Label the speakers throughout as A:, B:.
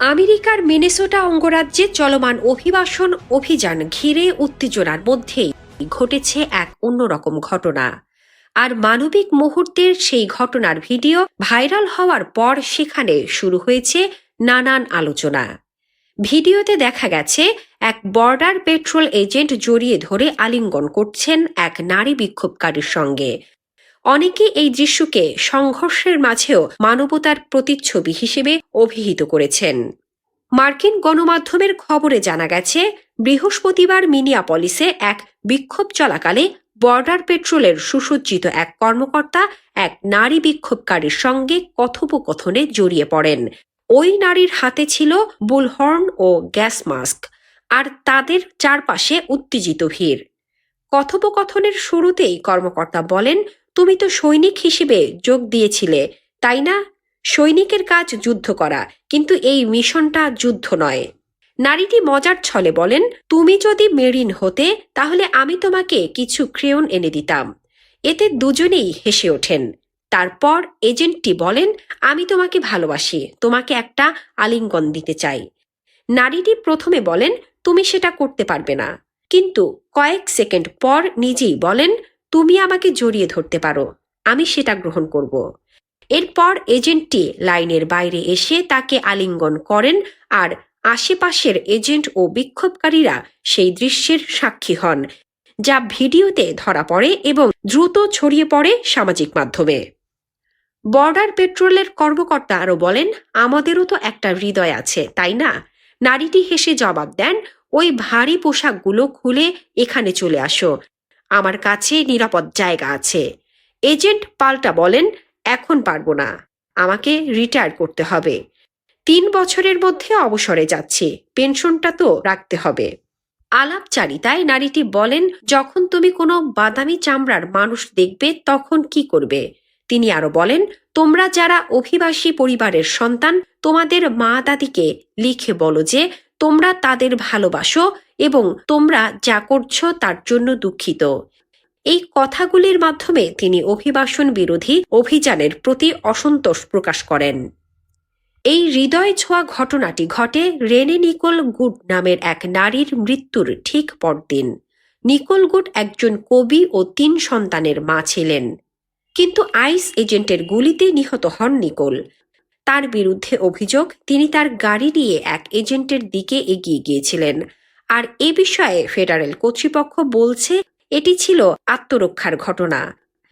A: আমেরিকার মিনেসোটা অঙ্গরাজ্যে চলমান অভিবাসন অভিযান ঘিরে উত্তেজনার মধ্যেই ঘটেছে এক অন্যরকম ঘটনা। আর মানবিক মুহূর্তের সেই ঘটনার ভিডিও ভাইরাল হওয়ার পর সেখানে শুরু হয়েছে নানান আলোচনা। ভিডিওতে দেখা গেছে, এক বর্ডার পেট্রোল এজেন্ট জড়িয়ে ধরে আলিঙ্গন করছেন এক নারী বিক্ষোভকারীর সঙ্গে। অনেকে এই দৃশ্যকে সংঘর্ষের মাঝেও মানবতার প্রতিচ্ছবি হিসেবে অভিহিত করেছেন। মার্কিন গণমাধ্যমের খবরে জানা গেছে, বৃহস্পতিবার মিনিয়াপলিসে এক বিক্ষোভ চলাকালে বর্ডার পেট্রোলের সুসজ্জিত এক কর্মকর্তা এক নারী বিক্ষোভকারীর সঙ্গে কথোপকথনে জড়িয়ে পড়েন। ওই নারীর হাতে ছিল বুলহর্ন ও গ্যাস মাস্ক, আর তাদের চারপাশে উত্তেজিত ভিড়। কথোপকথনের শুরুতেই কর্মকর্তা বলেন, তুমি তো সৈনিক হিসেবে যোগ দিয়েছিলে, তাই না? সৈনিকের কাজ যুদ্ধ করা, কিন্তু এই মিশনটা যুদ্ধ নয়। নারীটি মজার ছলে বলেন, তুমি যদি মেরিন হতে, তাহলে আমি তোমাকে কিছু ক্রেয়ন এনে দিতাম। এতে দুজনেই হেসে ওঠেন। তারপর এজেন্টটি বলেন, আমি তোমাকে ভালোবাসি, তোমাকে একটা আলিঙ্গন দিতে চাই। নারীটি প্রথমে বলেন, তুমি সেটা করতে পারবে না। কিন্তু কয়েক সেকেন্ড পর নিজেই বলেন, তুমি আমাকে জড়িয়ে ধরতে পারো, আমি সেটা গ্রহণ করব। এরপর এজেন্টটি লাইনের বাইরে এসে তাকে আলিঙ্গন করেন আর আশেপাশের এজেন্ট ও বিক্ষোভকারীরা সেই দৃশ্যের সাক্ষী হন, যা ভিডিওতে ধরা পড়ে এবং দ্রুত ছড়িয়ে পড়ে সামাজিক মাধ্যমে। বর্ডার পেট্রোলের কর্মকর্তা আরও বলেন, আমাদেরও তো একটা হৃদয় আছে, তাই না? নারীটি হেসে জবাব দেন, ওই ভারী পোশাকগুলো খুলে এখানে চলে আসো। আমার কাছে নিরাপদ জায়গা আছে। এজেন্ট পাল্টা বলেন এখন পারব না। আমাকে রিটায়ার করতে হবে। তিন বছরের মধ্যে অবসরে যাচ্ছি। পেনশনটা তো রাখতে হবে। আলাপচারিতায় নারীটি বলেন, যখন তুমি কোনো বাদামি চামড়ার মানুষ দেখবে, তখন কি করবে? তিনি আরও বলেন, তোমরা যারা অভিবাসী পরিবারের সন্তান, তোমাদের মা দাদিকে লিখে বলো যে, তোমরা তাদের ভালোবাসো এবং তোমরা যা করছ তার জন্য দুঃখিত। এই কথাগুলির মাধ্যমে তিনি অভিবাসন বিরোধী অভিযানের প্রতি অসন্তোষ প্রকাশ করেন। এই হৃদয় ছোঁয়া ঘটনাটি ঘটে রেনে নিকোল গুড নামের এক নারীর মৃত্যুর ঠিক পরদিন। নিকোল গুড একজন কবি ও তিন সন্তানের মা ছিলেন। কিন্তু আইস এজেন্টের গুলিতে নিহত হন নিকোল। তার বিরুদ্ধে অভিযোগ, তিনি তার গাড়ি নিয়ে এক এজেন্টের দিকে এগিয়ে গিয়েছিলেন। আর এ বিষয়ে ফেডারেল কর্তৃপক্ষ বলছে এটি ছিল আত্মরক্ষার ঘটনা।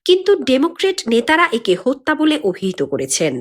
A: কিন্তু ডেমোক্রেট নেতারা একে হত্যা বলে অভিহিত করেছেন।